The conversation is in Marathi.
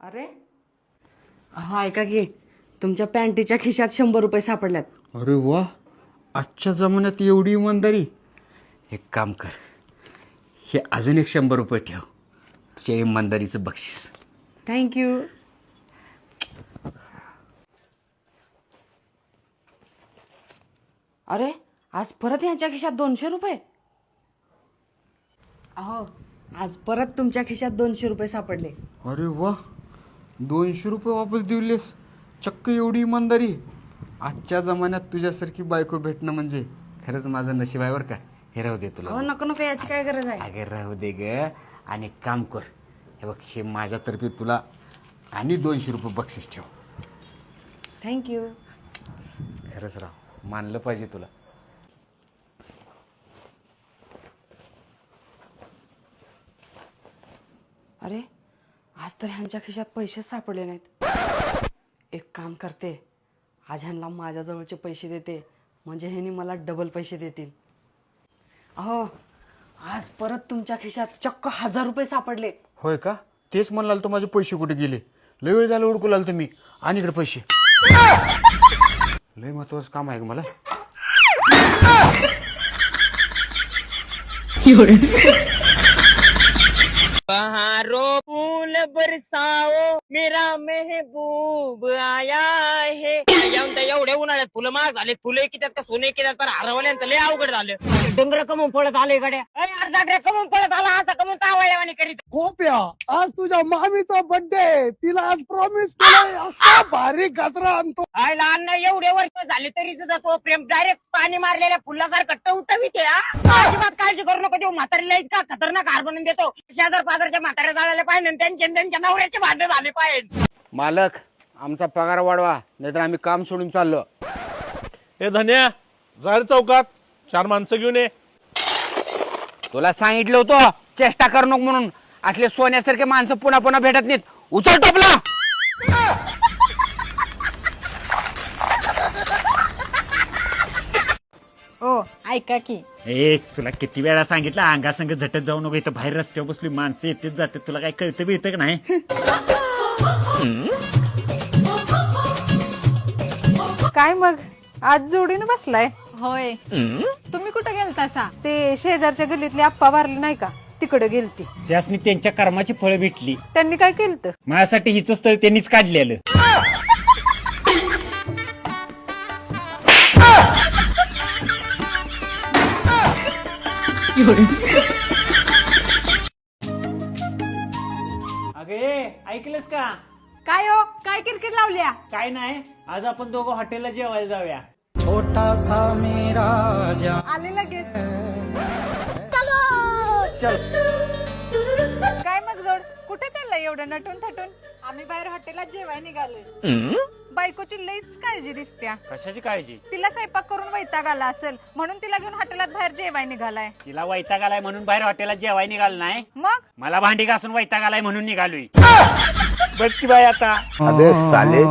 अरे? अहो ऐका की तुमच्या पॅन्टीच्या खिशात शंभर रुपये सापडल्यात. अरे वा आजच्या जमान्यात एवढी इमानदारी. एक काम कर हे अजून एक शंभर रुपये ठेव. तुझ्या इमानदारीचं बक्षीस. थँक्यू अरे आज परत यांच्या खिशात दोनशे रुपये? अहो आज परत तुमच्या खिशात दोनशे रुपये सापडले. अरे वा दोनशे रुपये वापस दिवलेस चक्क एवढी इमानदारी. आजच्या जमान्यात तुझ्यासारखी बायको भेटणं म्हणजे खरंच माझं नशीब आहे बरं का. हे राहू दे तुला. अहो नको नको याची काय गरज आहे? अगे राहू दे ग. आणि एक काम कर. हे बघ हे माझ्यातर्फे तुला आणि दोनशे रुपये बक्षीस ठेव. थँक्यू खरंच राव मानलं पाहिजे तुला. अरे आज तर ह्यांच्या खिशात पैसेच सापडले नाहीत. एक काम करते. आज ह्यांना माझ्याजवळचे पैसे देते. म्हणजे ह्यांनी मला डबल पैसे देतील. अहो आज परत तुमच्या खिशात चक्क हजार रुपये सापडले. होय का? तेच म्हणाल तर माझे पैसे कुठे गेले? लय वेळ झाला उडकू लागलो तुम्ही. आणि इकडे पैसे. लय महत्वाचं काम आहे का मला? बहारो बरसाओ मेरा महबूब आया है। त्या एवढ्या उन्हाळ्यात फुलं महाग झाले फुले कित्यात का सोने कित्यात पण हरवल्यांचं लय अवघड झालं. डोंगर कमून पळत आले गड्या. अय, अर्धा ट्रॅक कमून पळत आला असा कमून तावळ्यावानी करीत. खोप्या आज तुझ्या मामीचा बर्थडे तिला आज प्रॉमिस केलंय असा भारी गजरा आणतो. आय लहान नाही एवढे वर्ष झाले तरी सुद्धा तो प्रेम डायरेक्ट पाणी मारलेल्या फुलासारखं टवटवीत आहे हा. अजिबात काळजी करू नको देऊ म्हातारीला इतका खतरनाक हार बनवून देतो. शेजार पाजारच्या म्हाताऱ्या जाळायला पाहिजे आणि त्यांचे आणि त्यांच्या नवऱ्याचे भांडे झाले पाहिजे. मालक आमचा पगार वाढवा नाहीतर आम्ही काम सोडून चाललो. हे धन्या जाहीर चौकात चार माणसं घेऊन ये. तुला सांगितलं होतं चेष्टा करू नको म्हणून. असले सोन्यासारखे माणसं पुन्हा पुन्हा भेटत नाहीत. उचल टोपला! ओ ऐका की. ए तुला किती वेळा सांगितलं अंगासंग झटत जाऊ नको इथं बाहेर रस्त्यावर बसली माणसं येतेच जाते तुला काय कळतं बिळतं का नाही? काय मग? आज जोडीनं बसलाय. होय. तुम्ही कुठं गेलतासा? ते शेजारच्या गल्लीतली आप्पा वारली नाही का? तिकडे गेलती. त्यासनी त्यांच्या कर्माची फळं भेटली. त्यांनी काय केलं माझ्यासाठी हिचं स्थळ त्यांनीच काढलेलं. अगे ऐकलंस का? काय हो? काय क्रिकेट लावल्या? काय नाही आज आपण दोघं हॉटेलला जेवायला जाऊया. आले लगेच. काय मग जोड? कुठे चाललंय एवढं नटून थटून आम्ही बाहेर हॉटेलात जेवाय निघालोय. बायकोची लईच काळजी दिसत्या. कशाची काळजी? तिला स्वयंपाक करून वैताग आला असेल म्हणून तिला घेऊन हॉटेलात बाहेर जेवाय निघालाय. तिला वैताग आलाय म्हणून बाहेर हॉटेलात जेवाय निघाल नाही? मग? मला भांडी घासून वैताग आलाय म्हणून निघालोय. बच की बाई आता अबे साले